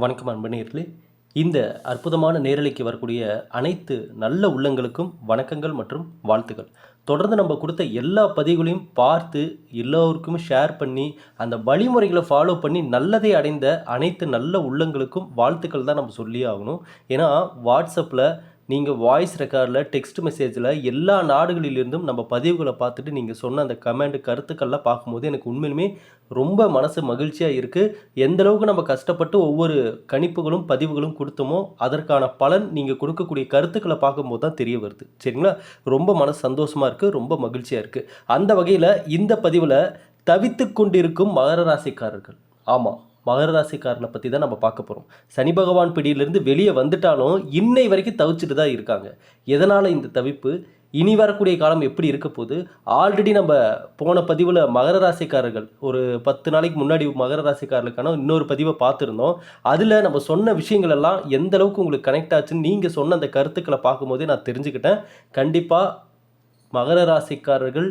வணக்கம் அன்பு இந்த அற்புதமான நேரலைக்கு வரக்கூடிய அனைத்து நல்ல உள்ளங்களுக்கும் வணக்கங்கள் மற்றும் வாழ்த்துக்கள். தொடர்ந்து நம்ம கொடுத்த எல்லா பதிவுகளையும் பார்த்து எல்லோருக்கும் ஷேர் பண்ணி அந்த வழிமுறைகளை ஃபாலோ பண்ணி நல்லதை அடைந்த அனைத்து நல்ல உள்ளங்களுக்கும் வாழ்த்துக்கள் தான் நம்ம சொல்லியே ஆகணும். ஏன்னா வாட்ஸ்அப்பில் நீங்கள் வாய்ஸ் ரெக்கார்டில் டெக்ஸ்ட் மெசேஜில் எல்லா நாடுகளிலிருந்தும் நம்ம பதிவுகளை பார்த்துட்டு நீங்கள் சொன்ன அந்த கமெண்ட் கருத்துக்கள்லாம் பார்க்கும்போது எனக்கு உண்மையிலுமே ரொம்ப மனசு மகிழ்ச்சியாக இருக்குது எந்த அளவுக்கு நம்ம கஷ்டப்பட்டு ஒவ்வொரு கணிப்புகளும் பதிவுகளும் கொடுத்தோமோ அதற்கான பலன் நீங்கள் கொடுக்கக்கூடிய கருத்துக்களை பார்க்கும்போது தான் தெரிய வருது. சரிங்களா? ரொம்ப மனசு சந்தோஷமாக இருக்குது ரொம்ப மகிழ்ச்சியாக இருக்குது அந்த வகையில் இந்த பதிவில் தவித்து கொண்டிருக்கும் மகர ராசிக்காரர்கள். ஆமாம் மகர ராசிக்காரனை பற்றி தான் நம்ம பார்க்க போகிறோம் சனி பகவான் பிடியிலிருந்து வெளியே வந்துட்டாலும் இன்னை வரைக்கும் தவிச்சிட்டு தான் இருக்காங்க. எதனால் இந்த தவிப்பு? இனி வரக்கூடிய காலம் எப்படி இருக்க போது ஆல்ரெடி நம்ம போன பதிவில் மகர ராசிக்காரர்கள் ஒரு பத்து நாளைக்கு முன்னாடி மகர ராசிக்காரர்களுக்கான இன்னொரு பதிவை பார்த்துருந்தோம். அதில் நம்ம சொன்ன விஷயங்கள் எல்லாம் எந்த அளவுக்கு உங்களுக்கு கனெக்ட் ஆச்சுன்னு நீங்கள் சொன்ன அந்த கருத்துக்களை பார்க்கும்போதே நான் தெரிஞ்சுக்கிட்டேன். கண்டிப்பாக மகர ராசிக்காரர்கள்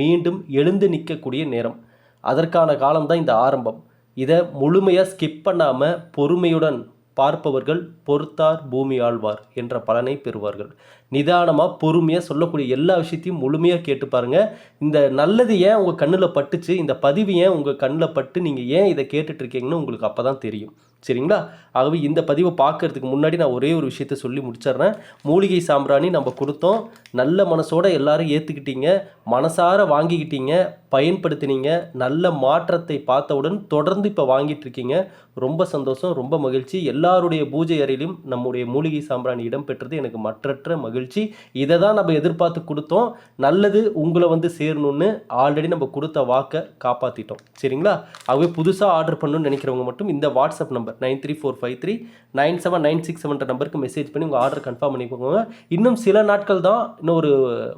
மீண்டும் எழுந்து நிற்கக்கூடிய நேரம். அதற்கான காலம்தான் இந்த ஆரம்பம். இதை முழுமையாக ஸ்கிப் பண்ணாமல் பொறுமையுடன் பார்ப்பவர்கள் பொறுத்தார் பூமி ஆழ்வார் என்ற பலனை பெறுவார்கள். நிதானமாக பொறுமையாக சொல்லக்கூடிய எல்லா விஷயத்தையும் முழுமையாக கேட்டு பாருங்கள் இந்த நல்லது ஏன் உங்கள் கண்ணில் பட்டுச்சு? இந்த பதிவு ஏன் உங்கள் கண்ணில் பட்டு நீங்கள் ஏன் இதை கேட்டுட்ருக்கீங்கன்னு உங்களுக்கு அப்போ தான் தெரியும். சரிங்களா? ஆகவே இந்த பதிவை பார்க்கறதுக்கு முன்னாடி நான் ஒரே ஒரு விஷயத்த சொல்லி முடிச்சிடுறேன். மூலிகை சாம்பிராணி நம்ம கொடுத்தோம். நல்ல மனசோட எல்லாரும் ஏற்றுக்கிட்டீங்க மனசார வாங்கிக்கிட்டீங்க. பயன்படுத்தினீங்க. நல்ல மாற்றத்தை பார்த்தவுடன் தொடர்ந்து இப்போ வாங்கிட்டு இருக்கீங்க ரொம்ப சந்தோஷம். ரொம்ப மகிழ்ச்சி. எல்லாருடைய பூஜை அறையிலும் நம்முடைய மூலிகை சாம்பிராணி இடம் பெற்றது எனக்கு மற்றற்ற மகிழ்ச்சி. இதை தான் நம்ம எதிர்பார்த்து கொடுத்தோம். நல்லது உங்களை வந்து சேரணும்னு ஆல்ரெடி நம்ம கொடுத்த வாக்கை காப்பாற்றிட்டோம் சரிங்களா? ஆகவே புதுசாக ஆர்டர் பண்ணணும்னு நினைக்கிறவங்க மட்டும் இந்த WhatsApp number nine three four five three nine seven nine six செவன்ற நம்பருக்கு மெசேஜ் பண்ணி உங்கள் ஆர்டர் கன்ஃபார்ம் பண்ணிக்கோங்க இன்னும் சில நாட்கள் தான் இன்னும் ஒரு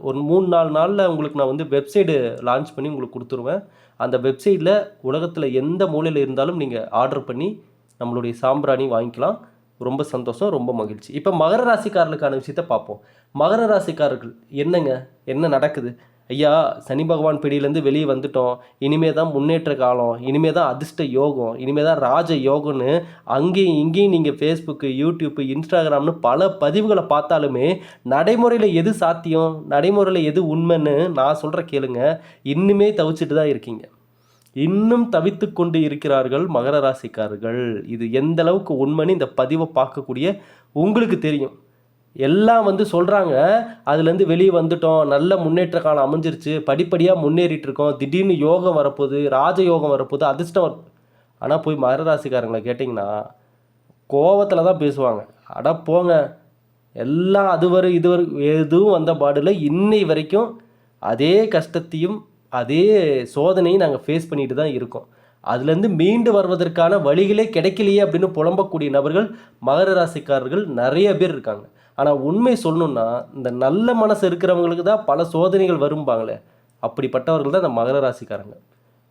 ஒரு மூணு நாலு நாளில் உங்களுக்கு நான் வந்து வெப்சைடு லான்ச் பண்ணி உங்களுக்கு கொடுத்துருவேன். அந்த வெப்சைட்டில் உலகத்தில் எந்த மூலையில் இருந்தாலும் நீங்கள் ஆர்டர் பண்ணி நம்மளுடைய சாம்பிராணி வாங்கிக்கலாம். ரொம்ப சந்தோஷம் ரொம்ப மகிழ்ச்சி. இப்போ மகர ராசிக்காரர்களுக்கான விஷயத்த பார்ப்போம். மகர ராசிக்காரர்கள் என்னங்க? என்ன நடக்குது? ஐயா சனி பகவான் பிடியிலேருந்து வெளியே வந்துட்டோம். இனிமே தான் முன்னேற்ற காலம். இனிமே தான் அதிர்ஷ்ட யோகம். இனிமே தான் ராஜ யோகம்னு அங்கேயும் இங்கேயும் நீங்கள் ஃபேஸ்புக்கு யூடியூப்பு இன்ஸ்டாகிராம்னு பல பதிவுகளை பார்த்தாலுமே நடைமுறையில் எது சாத்தியம்? நடைமுறையில் எது உண்மைன்னு நான் சொல்கிற கேளுங்க. இன்னுமே தவிச்சிட்டு தான் இருக்கீங்க. இன்னும் தவித்து கொண்டு இருக்கிறார்கள் மகர ராசிக்காரர்கள். இது எந்த அளவுக்கு உண்மைன்னு இந்த பதிவை பார்க்கக்கூடிய உங்களுக்கு தெரியும். எல்லாம் வந்து சொல்கிறாங்க அதுலேருந்து வெளியே வந்துட்டோம். நல்ல முன்னேற்ற காலம் அமைஞ்சிருச்சு. படிப்படியாக முன்னேறிட்டு இருக்கோம் திடீர்னு யோகம் வரப்போகுது. ராஜ யோகம் வரப்போகுது. அதிர்ஷ்டம் ஆனால் போய் மகரராசிக்காரங்களை கேட்டிங்கன்னா கோவத்தில் தான் பேசுவாங்க. அட போங்க. எல்லாம் அது வரும் எதுவும் வந்த பாடில் இன்னை வரைக்கும் அதே கஷ்டத்தையும் அதே சோதனையும் நாங்கள் ஃபேஸ் பண்ணிட்டு தான் இருக்கோம். அதுலேருந்து மீண்டு வருவதற்கான வழிகளே கிடைக்கலையே அப்படின்னு புலம்பக்கூடிய நபர்கள் மகர ராசிக்காரர்கள் நிறைய பேர் இருக்காங்க. ஆனால் உண்மை சொல்லணும்னா இந்த நல்ல மனசு இருக்கிறவங்களுக்கு தான் பல சோதனைகள் வரும்பாங்களே. அப்படிப்பட்டவர்கள் தான் இந்த மகர ராசிக்காரங்க.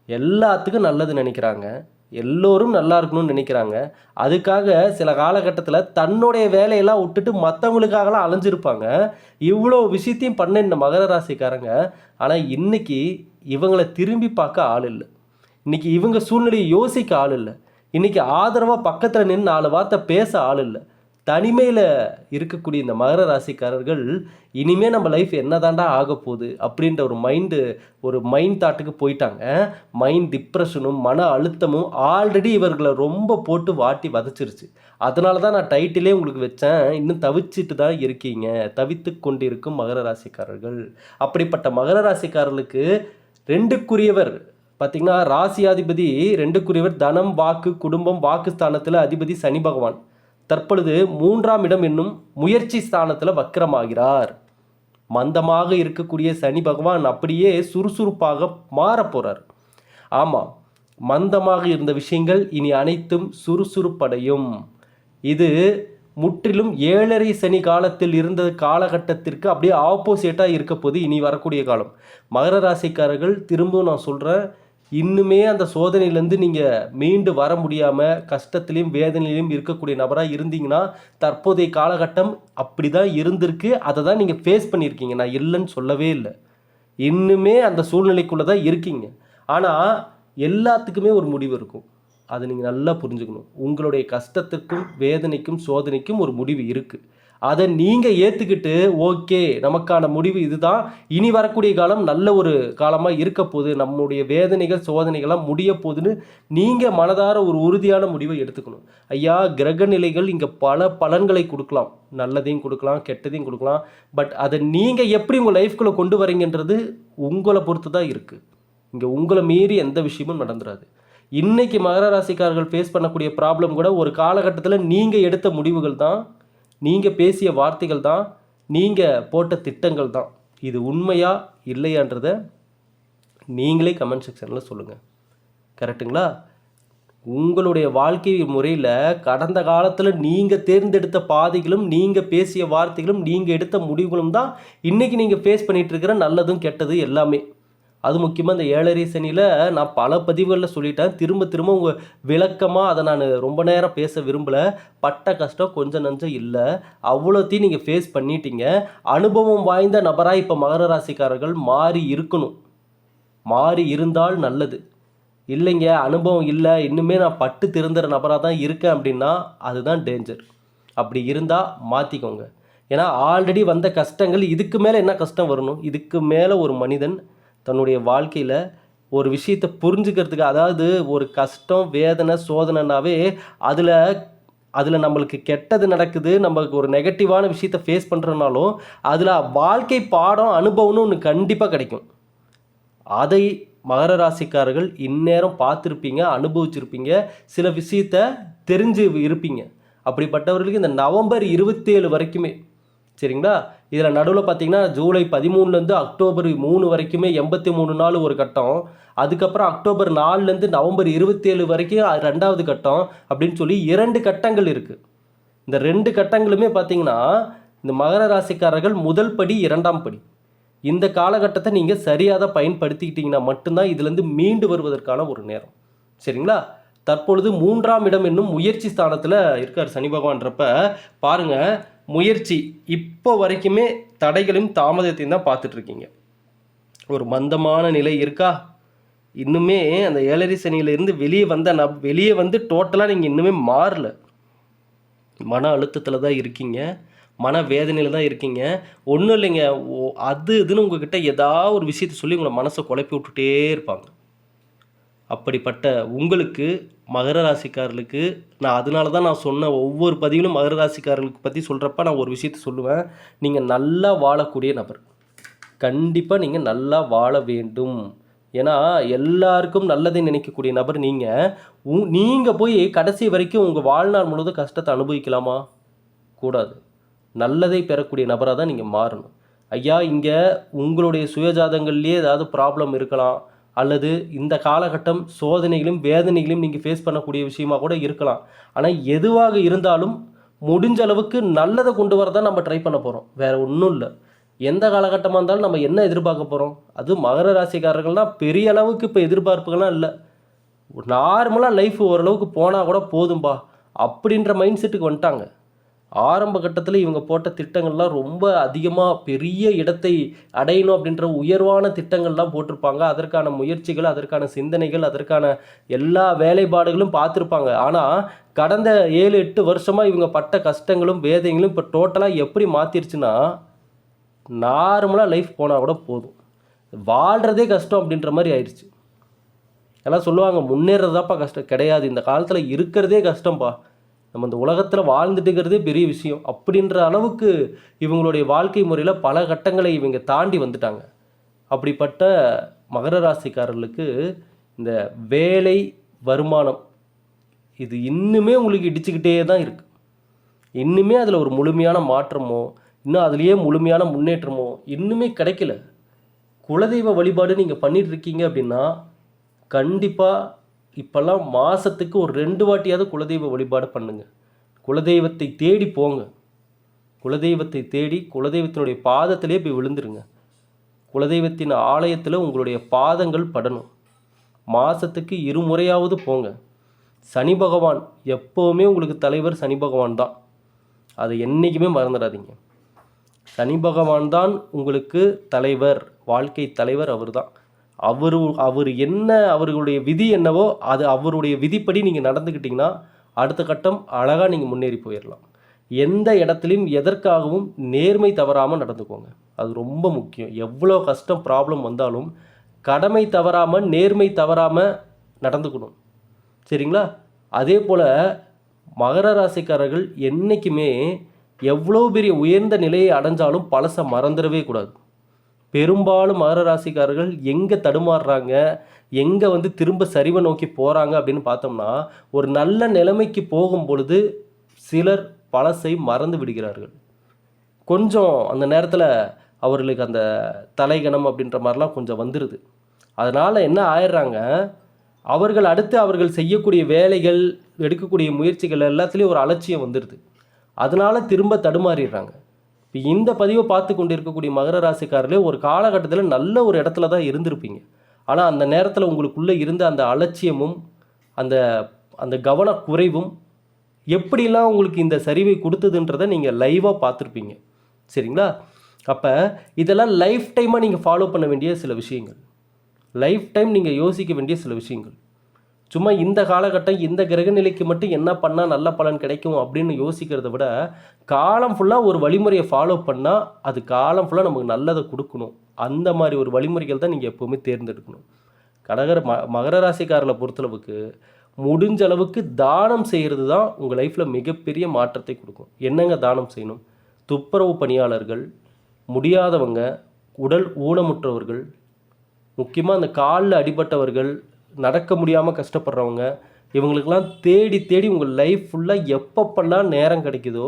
எல்லாத்துக்கும் நல்லது நினைக்கிறாங்க. எல்லோரும் நல்லா இருக்கணும்னு நினைக்கிறாங்க. அதுக்காக சில காலகட்டத்தில் தன்னுடைய வேலையெல்லாம் விட்டுட்டு மற்றவங்களுக்காகலாம் அலைஞ்சிருப்பாங்க. இவ்வளோ விஷயத்தையும் பண்ண இந்த மகர ராசிக்காரங்க. ஆனால் இன்னைக்கு இவங்களை திரும்பி பார்க்க ஆள் இல்லை. இன்றைக்கி இவங்க சூழ்நிலையை யோசிக்க ஆள் இல்லை. இன்றைக்கி ஆதரவாக பக்கத்தில் நின்று நாலு வார்த்தை பேச ஆள் இல்லை. தனிமையில் இருக்கக்கூடிய இந்த மகர ராசிக்காரர்கள் இனிமே நம்ம லைஃப் என்னதாண்டா ஆக போகுது அப்படின்ற ஒரு மைண்டு ஒரு மைண்ட் தாட்டுக்கு போயிட்டாங்க. மைண்ட் டிப்ரெஷனும் மன அழுத்தமும் ஆல்ரெடி இவர்களை ரொம்ப போட்டு வாட்டி வதச்சிருச்சு. அதனால தான் நான் டைட்டிலே உங்களுக்கு வச்சேன். இன்னும் தவிச்சிட்டு தான் இருக்கீங்க. தவித்து கொண்டிருக்கும் மகர ராசிக்காரர்கள். அப்படிப்பட்ட மகர ராசிக்காரர்களுக்கு ரெண்டுக்குரியவர் பார்த்திங்கன்னா ராசியாதிபதி ரெண்டுக்குரியவர் தனம் வாக்கு குடும்பம் வாக்கு ஸ்தானத்தில் அதிபதி சனி பகவான். தற்பொழுது மூன்றாம் இடம் என்னும் முயற்சி ஸ்தானத்தில் வக்கரமாகிறார். மந்தமாக இருக்கக்கூடிய சனி பகவான் அப்படியே சுறுசுறுப்பாக மாறப் போகிறார் ஆமாம் மந்தமாக இருந்த விஷயங்கள் இனி அனைத்தும் சுறுசுறுப்படையும். இது முற்றிலும் ஏழரை சனி காலத்தில் இருந்த காலகட்டத்திற்கு அப்படியே ஆப்போசிட்டாக இருக்க போது இனி வரக்கூடிய காலம். மகர ராசிக்காரர்கள் திரும்பவும் நான் சொல்கிறேன் இன்னுமே அந்த சோதனையிலேருந்து நீங்கள் மீண்டு வர முடியாமல் கஷ்டத்துலேயும் வேதனையிலையும் இருக்கக்கூடிய நபராக இருந்தீங்கன்னா தற்போதைய காலகட்டம் அப்படி தான் இருந்திருக்கு. அதை தான் நீங்கள் ஃபேஸ் பண்ணியிருக்கீங்க. நான் இல்லைன்னு சொல்லவே இல்லை. இன்னுமே அந்த சூழ்நிலைக்குள்ளே தான் இருக்கீங்க. ஆனால் எல்லாத்துக்குமே ஒரு முடிவு இருக்கும். அதை நீங்கள் நல்லா புரிஞ்சுக்கணும். உங்களுடைய கஷ்டத்துக்கும் வேதனைக்கும் சோதனைக்கும் ஒரு முடிவு இருக்குது அதை நீங்கள் ஏற்றுக்கிட்டு ஓகே நமக்கான முடிவு இதுதான். இனி வரக்கூடிய காலம் நல்ல ஒரு காலமாக இருக்க போகுது. நம்முடைய வேதனைகள் சோதனைகள்லாம் முடிய போகுதுன்னு நீங்கள் மனதார ஒரு உறுதியான முடிவை எடுத்துக்கணும். ஐயா கிரக நிலைகள் இங்கே பல பலன்களை கொடுக்கலாம். நல்லதையும் கொடுக்கலாம் கெட்டதையும் கொடுக்கலாம். பட் அதை நீங்கள் எப்படி உங்கள் லைஃப்குள்ளே கொண்டு வரீங்கன்றது உங்களை பொறுத்து தான் இருக்குது இங்கே உங்களை மீறி எந்த விஷயமும் நடந்துடாது இன்றைக்கி மகர ராசிக்காரர்கள் ஃபேஸ் பண்ணக்கூடிய ப்ராப்ளம் கூட ஒரு காலகட்டத்தில் நீங்கள் எடுத்த முடிவுகள் தான் நீங்கள் பேசிய வார்த்தைகள் தான் நீங்கள் போட்ட திட்டங்கள் தான். இது உண்மையா இல்லையான்றத நீங்களே கமெண்ட் செக்ஷனில் சொல்லுங்கள் கரெக்ட்டுங்களா உங்களுடைய வாழ்க்கை முறையில் கடந்த காலத்தில் நீங்கள் தேர்ந்தெடுத்த பாதைகளும் நீங்கள் பேசிய வார்த்தைகளும் நீங்கள் எடுத்த முடிவுகளும் தான் இன்றைக்கி நீங்கள் ஃபேஸ் பண்ணிகிட்ருக்கிற நல்லதும் கெட்டது எல்லாமே. அது முக்கியமாக இந்த ஏழரை சனியில் நான் பல பதிவுகளில் சொல்லிட்டேன். திரும்ப திரும்ப உங்கள் விளக்கமாக அதை நான் ரொம்ப நேரம் பேச விரும்பலை. பட்ட கஷ்டம் கொஞ்சம் நஞ்சம் இல்லை. அவ்வளோத்தையும் நீங்கள் ஃபேஸ் பண்ணிட்டீங்க. அனுபவம் வாய்ந்த நபராக இப்போ மகர ராசிக்காரர்கள் மாறி இருக்கணும். மாறி இருந்தால் நல்லது. இல்லைங்க அனுபவம் இல்லை. இன்னுமே நான் பட்டு திருந்துற நபராக தான் இருக்கேன் அப்படின்னா அதுதான் டேஞ்சர் அப்படி இருந்தால் மாற்றிக்கோங்க ஏன்னா ஆல்ரெடி வந்த கஷ்டங்கள் இதுக்கு மேலே என்ன கஷ்டம் வரணும்? இதுக்கு மேலே ஒரு மனிதன் தன்னுடைய வாழ்க்கையில் ஒரு விஷயத்தை புரிஞ்சுக்கிறதுக்கு அதாவது ஒரு கஷ்டம் வேதனை சோதனைனாவே அதில் அதில் நம்மளுக்கு கெட்டது நடக்குது நம்மளுக்கு ஒரு நெகட்டிவான விஷயத்த ஃபேஸ் பண்ணுறனாலும் அதில் வாழ்க்கை பாடம் அனுபவம்னு ஒன்று கண்டிப்பாக கிடைக்கும். அதை மகர ராசிக்காரர்கள் இந்நேரம் பார்த்துருப்பீங்க அனுபவிச்சிருப்பீங்க சில விஷயத்த தெரிஞ்சு இருப்பீங்க. அப்படிப்பட்டவர்களுக்கு இந்த நவம்பர் இருபத்தேழு வரைக்குமே சரிங்களா? இதில் நடுவில் பார்த்தீங்கன்னா ஜூலை பதிமூணுலேருந்து அக்டோபர் மூணு வரைக்குமே எண்பத்தி மூணு நாள் ஒரு கட்டம். அதுக்கப்புறம் அக்டோபர் நாலுலேருந்து நவம்பர் இருபத்தேழு வரைக்கும் ரெண்டாவது கட்டம் அப்படின்னு சொல்லி இரண்டு கட்டங்கள் இருக்குது இந்த ரெண்டு கட்டங்களுமே பார்த்தீங்கன்னா இந்த மகர ராசிக்காரர்கள் முதல் படி இரண்டாம் படி. இந்த காலகட்டத்தை நீங்கள் சரியாக தான் பயன்படுத்திக்கிட்டிங்கன்னா மட்டும்தான் இதுலேருந்து மீண்டு வருவதற்கான ஒரு நேரம். சரிங்களா? தற்பொழுது மூன்றாம் இடம் என்னும் முயற்சி ஸ்தானத்தில் இருக்கார் சனி பகவான்றப்ப. பாருங்க முயற்சி இப்போ வரைக்குமே தடைகளையும் தாமதத்தையும் தான் பார்த்துட்டு இருக்கீங்க ஒரு மந்தமான நிலை இருக்கா? இன்னுமே அந்த ஏழரை சனியிலிருந்து வெளியே வந்த நப் வெளியே வந்து டோட்டலாக நீங்கள் இன்னுமே மாறல. மன அழுத்தத்தில் தான் இருக்கீங்க. மன வேதனையில் தான் இருக்கீங்க. ஒன்றும் இல்லைங்க. ஓ- அது இதுன்னு உங்ககிட்ட ஏதாவது ஒரு விஷயத்தை சொல்லி உங்களை மனசை குழப்பி விட்டுட்டே இருப்பாங்க. அப்படிப்பட்ட உங்களுக்கு மகர ராசிக்காரர்களுக்கு நான் அதனால தான் நான் சொன்ன ஒவ்வொரு பதிவிலும் மகர ராசிக்காரர்களுக்கு பற்றி சொல்கிறப்ப நான் ஒரு விஷயத்த சொல்லுவேன். நீங்கள் நல்லா வாழக்கூடிய நபர். கண்டிப்பாக நீங்கள் நல்லா வாழ வேண்டும். ஏன்னா எல்லாருக்கும் நல்லதை நினைக்கக்கூடிய நபர் நீங்கள் நீங்கள் போய் கடைசி வரைக்கும் உங்கள் வாழ்நாள் முழுவதும் கஷ்டத்தை அனுபவிக்கலாமா? கூடாது. நல்லதை பெறக்கூடிய நபராக தான் நீங்கள் மாறணும். ஐயா இங்கே உங்களுடைய சுயஜாதங்கள்லேயே ஏதாவது ப்ராப்ளம் இருக்கலாம். அல்லது இந்த காலகட்டம் சோதனைகளும் வேதனைகளையும் நீங்கள் ஃபேஸ் பண்ணக்கூடிய விஷயமா கூட இருக்கலாம். ஆனால் எதுவாக இருந்தாலும் முடிஞ்ச அளவுக்கு நல்லதை கொண்டு வர தான் நம்ம ட்ரை பண்ண போகிறோம் வேறு ஒன்றும் இல்லை. எந்த காலகட்டமாக இருந்தாலும் நம்ம என்ன எதிர்பார்க்க போகிறோம் அது மகர ராசிக்காரர்கள்லாம் பெரிய அளவுக்கு இப்போ எதிர்பார்ப்புகள்லாம் இல்லை. நார்மலாக லைஃப் ஓரளவுக்கு போனால் கூட போதும்பா அப்படின்ற மைண்ட் செட்டுக்கு வந்துட்டாங்க. ஆரம்ப கட்டத்தில் இவங்க போட்ட திட்டங்கள்லாம் ரொம்ப அதிகமாக பெரிய இடத்தை அடையணும் அப்படின்ற உயர்வான திட்டங்கள்லாம் போட்டிருப்பாங்க. அதற்கான முயற்சிகள் அதற்கான சிந்தனைகள் அதற்கான எல்லா வேலைப்பாடுகளும் பார்த்துருப்பாங்க. ஆனால் கடந்த ஏழு எட்டு வருஷமாக இவங்க பட்ட கஷ்டங்களும் வேதனைகளும் இப்போ டோட்டலாக எப்படி மாற்றிருச்சுன்னா நார்மலாக லைஃப் போனால் கூட போதும். வாழ்கிறதே கஷ்டம் அப்படின்ற மாதிரி ஆயிடுச்சு எல்லாம் சொல்லுவாங்க முன்னேறதாப்பா கஷ்டம். கிடையாது. இந்த காலத்தில் இருக்கிறதே கஷ்டம்ப்பா நம்ம இந்த உலகத்தில் வாழ்ந்துட்டுங்கிறதே பெரிய விஷயம். அப்படின்ற அளவுக்கு இவங்களுடைய வாழ்க்கை முறையில் பல கட்டங்களை இவங்க தாண்டி வந்துட்டாங்க. அப்படிப்பட்ட மகர ராசிக்காரர்களுக்கு இந்த வேலை வருமானம் இது இன்னுமே உங்களுக்கு இடிச்சுக்கிட்டே தான் இருக்குது இன்னுமே அதில் ஒரு முழுமையான மாற்றமோ இன்னும் அதுலேயே முழுமையான முன்னேற்றமோ இன்னுமே கிடைக்கல. குலதெய்வ வழிபாடு நீங்கள் பண்ணிகிட்ருக்கீங்க அப்படின்னா கண்டிப்பாக இப்போல்லாம் மாதத்துக்கு ஒரு ரெண்டு வாட்டியாவது குலதெய்வ வழிபாடு பண்ணுங்க. குலதெய்வத்தை தேடி போங்க. குலதெய்வத்தை தேடி குலதெய்வத்தினுடைய பாதத்திலே போய் விழுந்துருங்க. குலதெய்வத்தின் ஆலயத்தில் உங்களுடைய பாதங்கள் படணும். மாதத்துக்கு இருமுறையாவது போங்க. சனி பகவான் எப்போவுமே உங்களுக்கு தலைவர் சனி பகவான் தான். அதை என்றைக்குமே மறந்துடாதீங்க. சனி பகவான் தான் உங்களுக்கு தலைவர் வாழ்க்கை தலைவர் அவர் தான் அவர் அவர் என்ன அவர்களுடைய விதி என்னவோ அது அவருடைய விதிப்படி நீங்கள் நடந்துக்கிட்டிங்கன்னா அடுத்த கட்டம் அழகாக நீங்கள் முன்னேறி போயிடலாம் எந்த இடத்துலையும் எதற்காகவும் நேர்மை தவறாமல் நடந்துக்கோங்க. அது ரொம்ப முக்கியம். எவ்வளோ கஷ்டம் ப்ராப்ளம் வந்தாலும் கடமை தவறாமல் நேர்மை தவறாமல் நடந்துக்கணும். சரிங்களா? அதே போல் மகர ராசிக்காரர்கள் என்றைக்குமே எவ்வளோ பெரிய உயர்ந்த நிலையை அடைஞ்சாலும் பழசை மறந்துடவே கூடாது. பெரும்பாலும் மகர ராசிக்காரர்கள் எங்கே தடுமாறுறாங்க? எங்கே வந்து திரும்ப சரிவை நோக்கி போகிறாங்க அப்படின்னு பார்த்தோம்னா ஒரு நல்ல நிலைமைக்கு போகும் பொழுது சிலர் பழசை மறந்து விடுகிறார்கள். கொஞ்சம் அந்த நேரத்தில் அவர்களுக்கு அந்த தலைகணம் அப்படின்ற மாதிரிலாம் கொஞ்சம் வந்துடுது அதனால் என்ன ஆயிடுறாங்க? அவர்கள் அடுத்து அவர்கள் செய்யக்கூடிய வேலைகள் எடுக்கக்கூடிய முயற்சிகள் எல்லாத்துலேயும் ஒரு அலட்சியம் வந்துடுது அதனால் திரும்ப தடுமாறிடுறாங்க. இப்போ இந்த பதிவை பார்த்து கொண்டு இருக்கக்கூடிய மகர ராசிக்காரர்களே ஒரு காலகட்டத்தில் நல்ல ஒரு இடத்துல தான் இருந்திருப்பீங்க. ஆனால் அந்த நேரத்தில் உங்களுக்குள்ளே இருந்த அந்த அலட்சியமும் அந்த அந்த கவனக்குறைவும் எப்படிலாம் உங்களுக்கு இந்த சரிவை கொடுத்ததுன்றதை நீங்கள் லைவாக பார்த்துருப்பீங்க. சரிங்களா? அப்போ இதெல்லாம் லைஃப் டைமாக நீங்கள் ஃபாலோ பண்ண வேண்டிய சில விஷயங்கள். லைஃப் டைம் நீங்கள் யோசிக்க வேண்டிய சில விஷயங்கள். சும்மா இந்த காலகட்டம் இந்த கிரகநிலைக்கு மட்டும் என்ன பண்ணால் நல்ல பலன் கிடைக்கும் அப்படின்னு யோசிக்கிறத விட காலம் ஃபுல்லாக ஒரு வழிமுறையை ஃபாலோ பண்ணால் அது காலம் ஃபுல்லாக நமக்கு நல்லதை கொடுக்கணும். அந்த மாதிரி ஒரு வழிமுறைகள் தான் நீங்கள் எப்போவுமே தேர்ந்தெடுக்கணும். கடகர ம மகர ராசிக்காரர்களை பொறுத்தளவுக்கு முடிஞ்ச அளவுக்கு தானம் செய்கிறது தான் உங்கள் லைஃப்பில் மிகப்பெரிய மாற்றத்தை கொடுக்கும். என்னங்க தானம் செய்யணும்? துப்புரவு பணியாளர்கள் முடியாதவங்க உடல் ஊனமுற்றவர்கள் முக்கியமாக அந்த காலில் அடிபட்டவர்கள் நடக்க முடியாமல் கஷ்டப்படுறவங்க இவங்களுக்கெல்லாம் தேடி தேடி உங்கள் லைஃப் ஃபுல்லாக எப்பப்பெல்லாம் நேரம் கிடைக்குதோ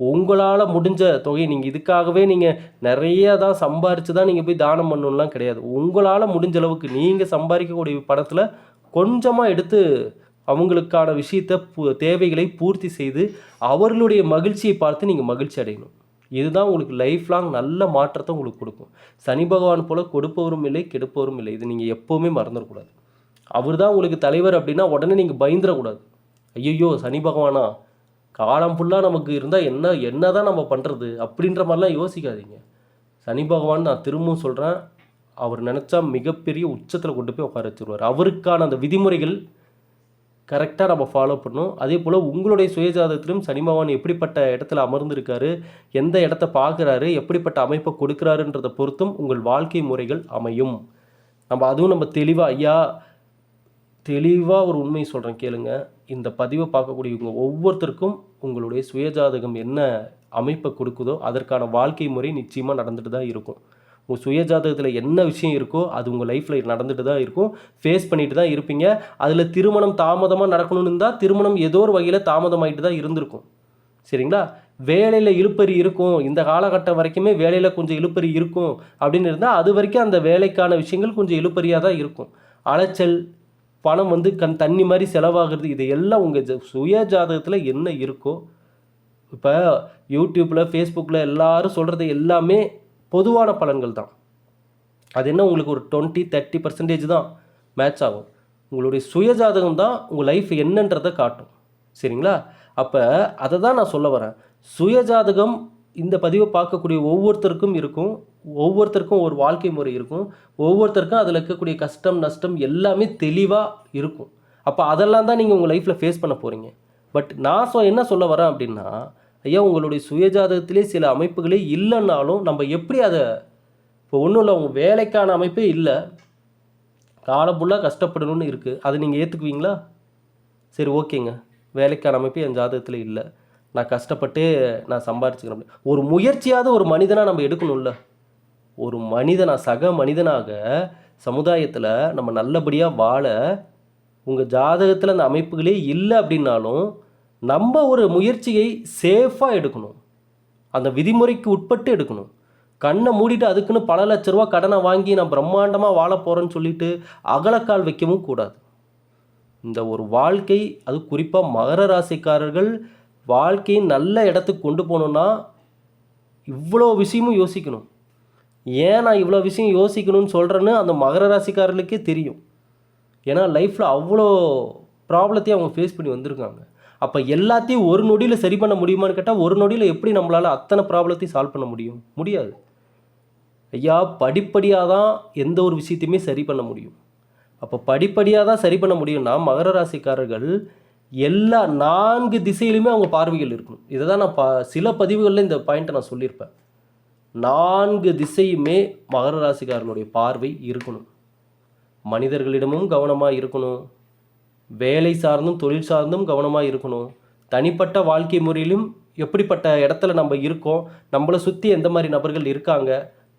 உங்களால் முடிஞ்ச தொகை நீங்கள் இதுக்காகவே நீங்கள் நிறைய தான் சம்பாரித்து தான் நீங்கள் போய் தானம் பண்ணணும்லாம் கிடையாது. உங்களால் முடிஞ்ச அளவுக்கு நீங்கள் சம்பாதிக்கக்கூடிய பணத்தில் கொஞ்சமாக எடுத்து அவங்களுக்கான விஷயத்தை தேவைகளை பூர்த்தி செய்து அவர்களுடைய மகிழ்ச்சியை பார்த்து நீங்கள் மகிழ்ச்சி அடையணும். இதுதான் உங்களுக்கு லைஃப் லாங் நல்ல மாற்றத்தை உங்களுக்கு கொடுக்கும். சனி பகவான் போல் கொடுப்பவரும் இல்லை கெடுப்பவரும் இல்லை. இது நீங்கள் எப்போவுமே மறந்துடக்கூடாது. அவர் தான் உங்களுக்கு தலைவர் அப்படின்னா உடனே நீங்கள் பயந்துடக்கூடாது. ஐயோ சனி பகவானா? காலம் ஃபுல்லாக நமக்கு இருந்தால் என்ன என்ன தான் நம்ம பண்ணுறது அப்படின்ற மாதிரிலாம் யோசிக்காதீங்க. சனி பகவான் நான் திரும்பவும் சொல்கிறேன் அவர் நினச்சா மிகப்பெரிய உச்சத்தில் கொண்டு போய் உட்கார வச்சுருவார். அவருக்கான அந்த விதிமுறைகள் கரெக்டாக நம்ம ஃபாலோ பண்ணணும். அதே போல் உங்களுடைய சுயஜாதத்திலும் சனி பகவான் எப்படிப்பட்ட இடத்துல அமர்ந்திருக்காரு எந்த இடத்த பார்க்குறாரு எப்படிப்பட்ட அமைப்பை கொடுக்குறாருன்றதை பொறுத்தும் உங்கள் வாழ்க்கை முறைகள் அமையும். நம்ம அதுவும் நம்ம தெளிவாக ஐயா தெளிவாக ஒரு உண்மை சொல்கிறேன் கேளுங்க. இந்த பதிவை பார்க்கக்கூடியவங்க ஒவ்வொருத்தருக்கும் உங்களுடைய சுயஜாதகம் என்ன அமைப்பை கொடுக்குதோ அதற்கான வாழ்க்கை முறை நிச்சயமாக நடந்துட்டு தான் இருக்கும். உங்கள் சுயஜாதகத்தில் என்ன விஷயம் இருக்கோ அது உங்கள் லைஃப்பில் நடந்துட்டு தான் இருக்கும். ஃபேஸ் பண்ணிட்டு தான் இருப்பீங்க. அதில் திருமணம் தாமதமாக நடக்கணும்னு இருந்தால் திருமணம் ஏதோ ஒரு வகையில் தாமதமாயிட்டு தான் இருந்திருக்கும். சரிங்களா? வேலையில் இழுப்பறி இருக்கும். இந்த காலகட்டம் வரைக்குமே வேலையில் கொஞ்சம் இழுப்பறி இருக்கும் அப்படின்னு இருந்தால் அது வரைக்கும் அந்த வேலைக்கான விஷயங்கள் கொஞ்சம் இழுப்பறியாக தான் இருக்கும். அலைச்சல் பணம் வந்து கண் தண்ணி மாதிரி செலவாகிறது இது எல்லாம் உங்கள் சுய ஜாதகத்தில் என்ன இருக்கோ இப்போ யூடியூப்பில் ஃபேஸ்புக்கில் எல்லாரும் சொல்கிறது எல்லாமே பொதுவான பலன்கள் தான். அது என்ன உங்களுக்கு ஒரு டுவெண்ட்டி தேர்ட்டி பர்சன்டேஜ் தான் மேட்ச் ஆகும். உங்களுடைய சுயஜாதகம் தான் உங்கள் லைஃப் என்னன்றதை காட்டும். சரிங்களா? அப்போ அதை தான் நான் சொல்ல வரேன். சுயஜாதகம் இந்த பதிவை பார்க்கக்கூடிய ஒவ்வொருத்தருக்கும் இருக்கும். ஒவ்வொருத்தருக்கும் ஒரு வாழ்க்கை முறை இருக்கும். ஒவ்வொருத்தருக்கும் அதில் இருக்கக்கூடிய கஷ்டம் நஷ்டம் எல்லாமே தெளிவாக இருக்கும். அப்போ அதெல்லாம் தான் நீங்கள் உங்கள் லைஃப்பில் ஃபேஸ் பண்ண போகிறீங்க பட் நான் சொ என்ன சொல்ல வரேன் அப்படின்னா ஐயா உங்களுடைய சுயஜாதகத்திலே சில அமைப்புகளே இல்லைன்னாலும் நம்ம எப்படி அதை இப்போ ஒன்றும் இல்லை உங்கள் வேலைக்கான அமைப்பே இல்லை. காலம் ஃபுல்லாக கஷ்டப்படணும்னு இருக்குது அதை நீங்கள் ஏற்றுக்குவீங்களா சரி ஓகேங்க. வேலைக்கான அமைப்பு என் ஜாதகத்தில் இல்லை. நான் கஷ்டப்பட்டு நான் சம்பாரிச்சுக்கிறேன் அப்படி. ஒரு முயற்சியாவது ஒரு மனிதனாக நம்ம எடுக்கணும்ல. ஒரு மனிதனா சக மனிதனாக சமுதாயத்தில் நம்ம நல்லபடியாக வாழ உங்கள் ஜாதகத்தில் அந்த அமைப்புகளே இல்லை அப்படின்னாலும் நம்ம ஒரு முயற்சியை சேஃபாக எடுக்கணும். அந்த விதிமுறைக்கு உட்பட்டு எடுக்கணும். கண்ணை மூடிட்டு அதுக்குன்னு பல லட்ச ரூபா கடனை வாங்கி நான் பிரம்மாண்டமாக வாழ போகிறேன்னு சொல்லிட்டு அகலக்கால் வைக்கவும் கூடாது. இந்த ஒரு வாழ்க்கை அது குறிப்பாக மகர ராசிக்காரர்கள் வாழ்க்கையை நல்ல இடத்துக்கு கொண்டு போகணுன்னா இவ்வளோ விஷயமும் யோசிக்கணும். ஏன் நான் இவ்வளோ விஷயம் யோசிக்கணும்னு சொல்கிறேன்னு அந்த மகர ராசிக்காரர்களுக்கே தெரியும். ஏன்னா லைஃப்பில் அவ்வளோ ப்ராப்ளத்தையும் அவங்க ஃபேஸ் பண்ணி வந்திருக்காங்க. அப்போ எல்லாத்தையும் ஒரு நொடியில் சரி பண்ண முடியுமான்னு கேட்டால் ஒரு நொடியில் எப்படி நம்மளால் அத்தனை ப்ராப்ளத்தையும் சால்வ் பண்ண முடியும்? முடியாது. ஐயா படிப்படியாக தான் எந்த ஒரு விஷயத்தையுமே சரி பண்ண முடியும். அப்போ படிப்படியாக தான் சரி பண்ண முடியும்னா மகர ராசிக்காரர்கள் எல்லா நான்கு திசையிலுமே அவங்க பார்வைகள் இருக்கணும். இதை தான் நான் ப சில பதிவுகளில் இந்த பாயிண்ட்டை நான் சொல்லியிருப்பேன். நான்கு திசையுமே மகர ராசிக்காரனுடைய பார்வை இருக்கணும். மனிதர்களிடமும் கவனமாக இருக்கணும். வேலை சார்ந்தும் தொழில் சார்ந்தும் கவனமாக இருக்கணும். தனிப்பட்ட வாழ்க்கை முறையிலும் எப்படிப்பட்ட இடத்துல நம்ம இருக்கோம் நம்மளை சுற்றி எந்த மாதிரி நபர்கள் இருக்காங்க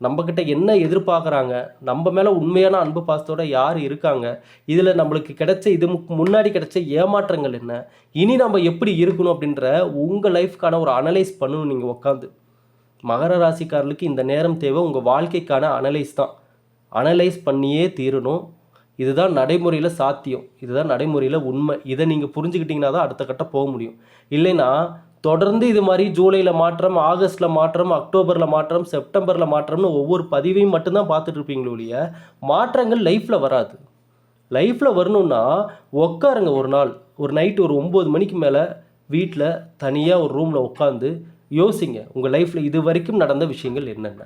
நம்மக்கிட்ட என்ன எதிர்பார்க்குறாங்க நம்ம மேலே உண்மையான அன்பு பாசத்தோட யார் இருக்காங்க இதில் நம்மளுக்கு கிடைச்ச இது முன்னாடி கிடைச்ச ஏமாற்றங்கள் என்ன இனி நம்ம எப்படி இருக்கணும் அப்படின்ற உங்கள் லைஃப்க்கான ஒரு அனலைஸ் பண்ணணும் நீங்கள் உட்காந்து மகர ராசிக்காரர்களுக்கு இந்த நேரம் தேவை. உங்கள் வாழ்க்கைக்கான அனலைஸ் தான். அனலைஸ் பண்ணியே தீரணும். இதுதான் நடைமுறையில் சாத்தியம். இதுதான் நடைமுறையில் உண்மை. இதை நீங்கள் புரிஞ்சுக்கிட்டிங்கன்னா தான் அடுத்த கட்டம் போக முடியும். இல்லைன்னா தொடர்ந்து இது மாதிரி ஜூலையில் மாற்றம் ஆகஸ்ட்டில் மாற்றம் அக்டோபரில் மாற்றம் செப்டம்பரில் மாற்றம்னு ஒவ்வொரு பதிவையும் மட்டும்தான் பார்த்துட்டு இருப்பீங்களே ஒழிய மாற்றங்கள் லைஃப்பில் வராது. லைஃப்பில் வரணும்னா உட்காருங்க ஒரு நாள். ஒரு நைட்டு ஒரு ஒம்பது மணிக்கு மேலே வீட்டில் தனியாக ஒரு ரூமில் உட்காந்து யோசிங்க உங்கள் லைஃப்பில் இது வரைக்கும் நடந்த விஷயங்கள் என்னென்ன?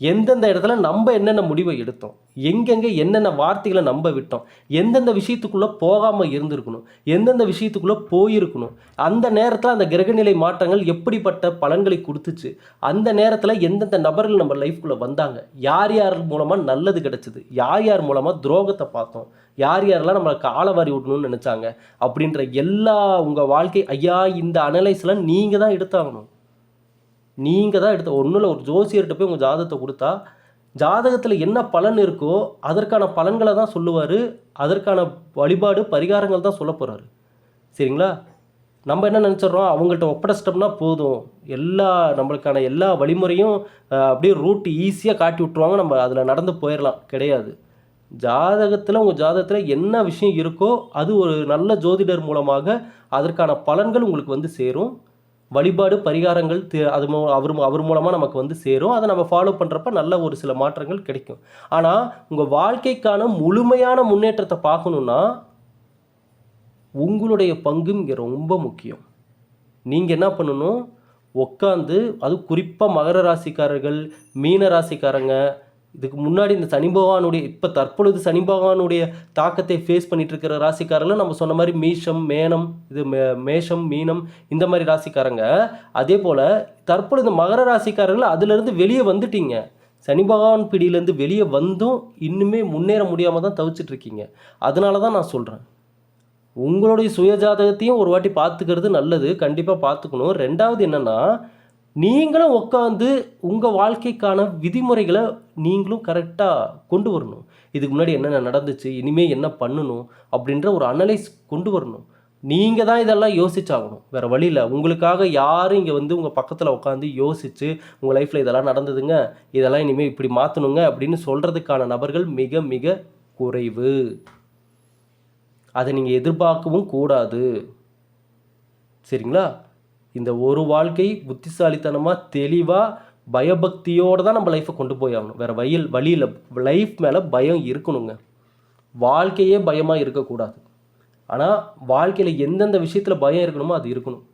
எந்தெந்த இடத்துல நம்ம என்னென்ன முடிவை எடுத்தோம்? எங்கெங்கே என்னென்ன வார்த்தைகளை நம்ப விட்டோம்? எந்தெந்த விஷயத்துக்குள்ளே போகாமல் இருந்திருக்கணும்? எந்தெந்த விஷயத்துக்குள்ளே போயிருக்கணும்? அந்த நேரத்தில் அந்த கிரகநிலை மாற்றங்கள் எப்படிப்பட்ட பலன்களை கொடுத்துச்சு? அந்த நேரத்தில் எந்தெந்த நபர்கள் நம்ம லைஃப்குள்ளே வந்தாங்க? யார் யார் மூலமாக நல்லது கிடச்சிது? யார் யார் மூலமாக துரோகத்தை பார்த்தோம்? யார் யாரெல்லாம் நம்மளை காலவாரி விடணும்னு நினச்சாங்க? அப்படின்ற எல்லா உங்கள் வாழ்க்கை ஐயா இந்த அனலைஸ்லாம் நீங்கள் தான் எடுத்தாகணும். நீங்கள் தான் எடுத்த ஒன்றும் இல்லை ஒரு ஜோசியர்கிட்ட போய் உங்கள் ஜாதகத்தை கொடுத்தா ஜாதகத்தில் என்ன பலன் இருக்கோ அதற்கான பலன்களை தான் சொல்லுவார். அதற்கான வழிபாடு பரிகாரங்கள் தான் சொல்ல போகிறாரு சரிங்களா? நம்ம என்ன நினச்சிட்றோம்? அவங்கள்ட்ட ஒப்படைச்சிட்டோம்னா போதும். எல்லா நம்மளுக்கான எல்லா வழிமுறையும் அப்படியே ரூட் ஈஸியாக காட்டி விட்ருவாங்க நம்ம அதில் நடந்து போயிடலாம் கிடையாது. ஜாதகத்தில் உங்கள் ஜாதகத்தில் என்ன விஷயம் இருக்கோ அது ஒரு நல்ல ஜோதிடர் மூலமாக அதற்கான பலன்கள் உங்களுக்கு வந்து சேரும். வழிபாடு பரிகாரங்கள் அது அவர் அவர் மூலமாக நமக்கு வந்து சேரும். அதை நம்ம ஃபாலோ பண்ணுறப்ப நல்ல ஒரு சில மாற்றங்கள் கிடைக்கும். ஆனால் உங்கள் வாழ்க்கைக்கான முழுமையான முன்னேற்றத்தை பார்க்கணுன்னா உங்களுடைய பங்கு இங்கே ரொம்ப முக்கியம். நீங்கள் என்ன பண்ணணும்? உட்காந்து அது குறிப்பாக மகர ராசிக்காரர்கள் மீன ராசிக்காரங்க இதுக்கு முன்னாடி இந்த சனி பகவானுடைய இப்போ தற்பொழுது சனி பகவானுடைய தாக்கத்தை ஃபேஸ் பண்ணிட்டு இருக்கிற ராசிக்காரர்களும் நம்ம சொன்ன மாதிரி மீஷம் மேனம் இது மே- மேஷம் மீனம் இந்த மாதிரி ராசிக்காரங்க. அதே போல் தற்பொழுது மகர ராசிக்காரர்கள் அதுலேருந்து வெளியே வந்துட்டீங்க. சனி பகவான் பிடியிலேருந்து வெளியே வந்தும் இன்னுமே முன்னேற முடியாமல் தான் தவிச்சிட்டு இருக்கீங்க அதனால தான் நான் சொல்கிறேன் உங்களுடைய சுயஜாதகத்தையும் ஒரு வாட்டி பார்த்துக்கிறது நல்லது. கண்டிப்பாக பார்த்துக்கணும். ரெண்டாவது என்னென்னா நீங்களும் உட்காந்து உங்கள் வாழ்க்கைக்கான விதிமுறைகளை நீங்களும் கரெக்டாக கொண்டு வரணும். இதுக்கு முன்னாடி என்னென்ன நடந்துச்சு இனிமேல் என்ன பண்ணணும் அப்படின்ற ஒரு அனலைஸ் கொண்டு வரணும். நீங்கள் தான் இதெல்லாம் யோசிச்சாகணும். வேறு வழியில் உங்களுக்காக யாரும் இங்கே வந்து உங்கள் பக்கத்தில் உட்காந்து யோசித்து உங்கள் லைஃப்பில் இதெல்லாம் நடந்ததுங்க இதெல்லாம் இனிமேல் இப்படி மாற்றணுங்க அப்படின்னு சொல்கிறதுக்கான நபர்கள் மிக மிக குறைவு. அதை நீங்கள் எதிர்பார்க்கவும் கூடாது. சரிங்களா? இந்த ஒரு வாழ்க்கை புத்திசாலித்தனமாக தெளிவாக பயபக்தியோடு தான் நம்ம லைஃப்பை கொண்டு போய் ஆகணும். வேறு வயல் வழியில் லைஃப் மேலே பயம் இருக்கணுங்க. வாழ்க்கையே பயமாக இருக்கக்கூடாது. ஆனால் வாழ்க்கையில் எந்தெந்த விஷயத்தில் பயம் இருக்கணுமோ அது இருக்கணும்.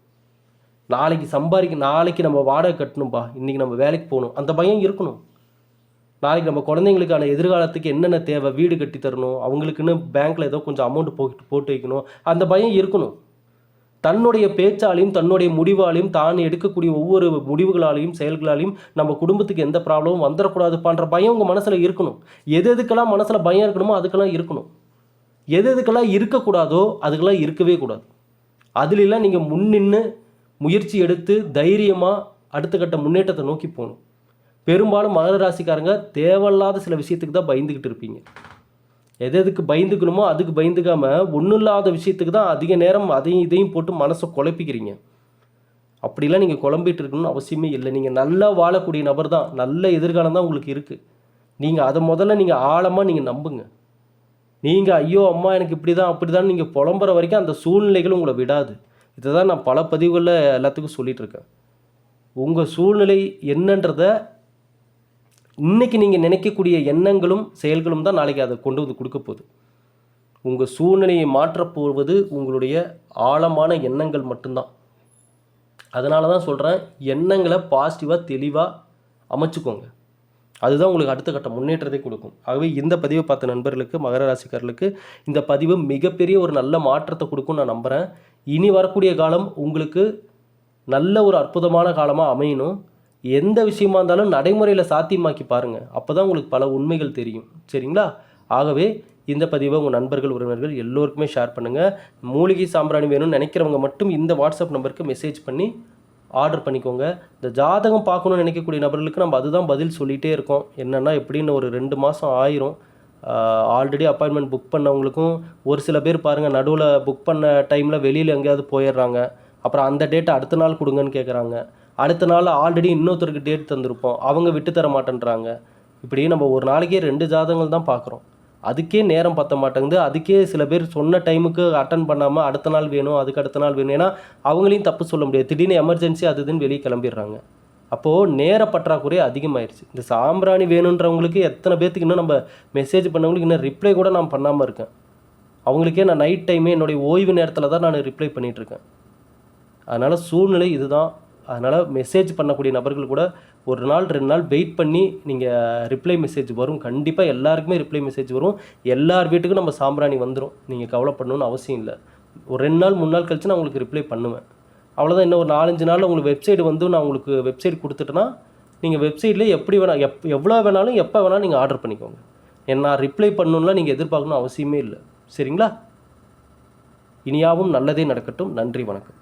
நாளைக்கு சம்பாதிக்க நாளைக்கு நம்ம வாடகை கட்டணும்பா இன்றைக்கி நம்ம வேலைக்கு போகணும் அந்த பயம் இருக்கணும். நாளைக்கு நம்ம குழந்தைங்களுக்கான எதிர்காலத்துக்கு என்னென்ன தேவை வீடு கட்டி தரணும் அவங்களுக்குன்னு பேங்க்கில் ஏதோ கொஞ்சம் அமௌண்ட் போட்டு போட்டு வைக்கணும் அந்த பயம் இருக்கணும். தன்னுடைய பேச்சாலையும் தன்னுடைய முடிவாலையும் தான் எடுக்கக்கூடிய ஒவ்வொரு முடிவுகளாலையும் செயல்களாலையும் நம்ம குடும்பத்துக்கு எந்த ப்ராப்ளமும் வந்துடக்கூடாதுப்பான்ற பயம் உங்கள் மனசில் இருக்கணும். எது எதுக்கெல்லாம் மனசில் பயம் இருக்கணுமோ அதுக்கெல்லாம் இருக்கணும். எது எதுக்கெல்லாம் இருக்கக்கூடாதோ அதுக்கெல்லாம் இருக்கவே கூடாது. அதுலெல்லாம் நீங்கள் முன்னின்று முயற்சி எடுத்து தைரியமாக அடுத்த கட்ட முன்னேற்றத்தை நோக்கி போகணும். பெரும்பாலும் மகர ராசிக்காரங்க தேவையில்லாத சில விஷயத்துக்கு தான் பயந்துக்கிட்டு இருப்பீங்க. எது எதுக்கு பயந்துக்கணுமோ அதுக்கு பயந்துக்காமல் ஒன்றும் இல்லாத விஷயத்துக்கு தான் அதிக நேரம் அதையும் இதையும் போட்டு மனசை குழப்பிக்கிறீங்க. அப்படிலாம் நீங்கள் குழம்பிட்டு இருக்கணும்னு அவசியமே இல்லை. நீங்கள் நல்லா வாழக்கூடிய நபர் தான். நல்ல எதிர்காலம் தான் உங்களுக்கு இருக்குது நீங்கள் அதை முதல்ல நீங்கள் ஆழமாக நீங்கள் நம்புங்க. நீங்கள் ஐயோ அம்மா எனக்கு இப்படி தான் அப்படி தான் நீங்கள் புலம்புற வரைக்கும் அந்த சூழ்நிலைகள் உங்களை விடாது. இதை தான் நான் பல பதிவுகளில் எல்லாத்துக்கும் சொல்லிகிட்ருக்கேன் உங்கள் சூழ்நிலை என்னன்றதை இன்னைக்கு நீங்கள் நினைக்கக்கூடிய எண்ணங்களும் செயல்களும் தான் நாளைக்கு அதை கொண்டு வந்து கொடுக்க போகுது. உங்கள் சூழ்நிலையை மாற்றப்போவது உங்களுடைய ஆழமான எண்ணங்கள் மட்டும்தான். அதனால தான் சொல்கிறேன் எண்ணங்களை பாசிட்டிவாக தெளிவாக அமைச்சுக்கோங்க. அதுதான் உங்களுக்கு அடுத்த கட்ட முன்னேற்றத்தை கொடுக்கும். ஆகவே இந்த பதிவை பார்த்த நண்பர்களுக்கு மகர ராசிக்காரர்களுக்கு இந்த பதிவு மிகப்பெரிய ஒரு நல்ல மாற்றத்தை கொடுக்கும் நான் நம்புகிறேன் இனி வரக்கூடிய காலம் உங்களுக்கு நல்ல ஒரு அற்புதமான காலமாக அமையணும். எந்த விஷயமா இருந்தாலும் நடைமுறையில் சாத்தியமாக்கி பாருங்கள் அப்போ தான் உங்களுக்கு பல உண்மைகள் தெரியும். சரிங்களா? ஆகவே இந்த பதிவை உங்கள் நண்பர்கள் உறவினர்கள் எல்லோருக்குமே ஷேர் பண்ணுங்கள் மூலிகை சாம்பிராணி வேணும்னு நினைக்கிறவங்க மட்டும் இந்த வாட்ஸ்அப் நம்பருக்கு மெசேஜ் பண்ணி ஆர்டர் பண்ணிக்கோங்க. இந்த ஜாதகம் பார்க்கணும்னு நினைக்கக்கூடிய நபர்களுக்கு நம்ம அதுதான் பதில் சொல்லிகிட்டே இருக்கோம். என்னென்னா எப்படின்னு ஒரு ரெண்டு மாதம் ஆயிரும். ஆல்ரெடி அப்பாயின்மெண்ட் புக் பண்ணவங்களுக்கும் ஒரு சில பேர் பாருங்கள் நடுவில் புக் பண்ண டைமில் வெளியில் எங்கேயாவது போயிடுறாங்க. அப்புறம் அந்த டேட்டை அடுத்த நாள் கொடுங்கன்னு கேட்குறாங்க அடுத்த நாள் ஆல்ரெடி இன்னொருத்தருக்கு டேட் தந்திருப்போம். அவங்க விட்டு தர மாட்டேன்றாங்க. இப்படி நம்ம ஒரு நாளைக்கே ரெண்டு ஜாதகங்கள் தான் பார்க்குறோம். அதுக்கே நேரம் பத்த மாட்டேங்குது. அதுக்கே சில பேர் சொன்ன டைமுக்கு அட்டன் பண்ணாமல் அடுத்த நாள் வேணும் அதுக்கு அடுத்த நாள் வேணும். ஏன்னா அவங்களையும் தப்பு சொல்ல முடியாது. திடீர்னு எமர்ஜென்சி அது இதுன்னு வெளியே கிளம்பிடுறாங்க. அப்போது நேர பற்றாக்குறை அதிகமாயிருச்சு. இந்த சாம்பிராணி வேணுன்றவங்களுக்கு எத்தனை பேர்த்துக்கு இன்னும் நம்ம மெசேஜ் பண்ணவங்களுக்கு இன்னும் ரிப்ளை கூட நான் பண்ணாமல் இருக்கேன். அவங்களுக்கே நான் நைட் டைமே என்னுடைய ஓய்வு நேரத்தில் தான் நான் ரிப்ளை பண்ணிகிட்ருக்கேன் அதனால் சூழ்நிலை இதுதான். அதனால் மெசேஜ் பண்ணக்கூடிய நபர்கள் கூட ஒரு நாள் ரெண்டு நாள் வெயிட் பண்ணி நீங்கள் ரிப்ளை மெசேஜ் வரும். கண்டிப்பாக எல்லாருக்குமே ரிப்ளை மெசேஜ் வரும். எல்லார் வீட்டுக்கும் நம்ம சாம்பிராணி வந்துடும் நீங்கள் கவலைப்படணும்னு அவசியம் இல்லை. ஒரு ரெண்டு நாள் மூணு நாள் கழிச்சு நான் உங்களுக்கு ரிப்ளை பண்ணுவேன். அவ்வளோதான் இன்னும் ஒரு நாலஞ்சு நாளில் உங்களுக்கு வெப்சைட் வந்து நான் உங்களுக்கு வெப்சைட் கொடுத்துட்டேன்னா நீங்கள் வெப்சைட்டில் எப்படி வேணால் எப் எவ்வளோ வேணாலும் எப்போ வேணாலும் நீங்கள் ஆர்டர் பண்ணிக்கோங்க. என்ன நான் ரிப்ளை பண்ணணும்லாம் நீங்கள் எதிர்பார்க்கணும் அவசியமே இல்லை. சரிங்களா? இனியாவும் நல்லதே நடக்கட்டும். நன்றி வணக்கம்.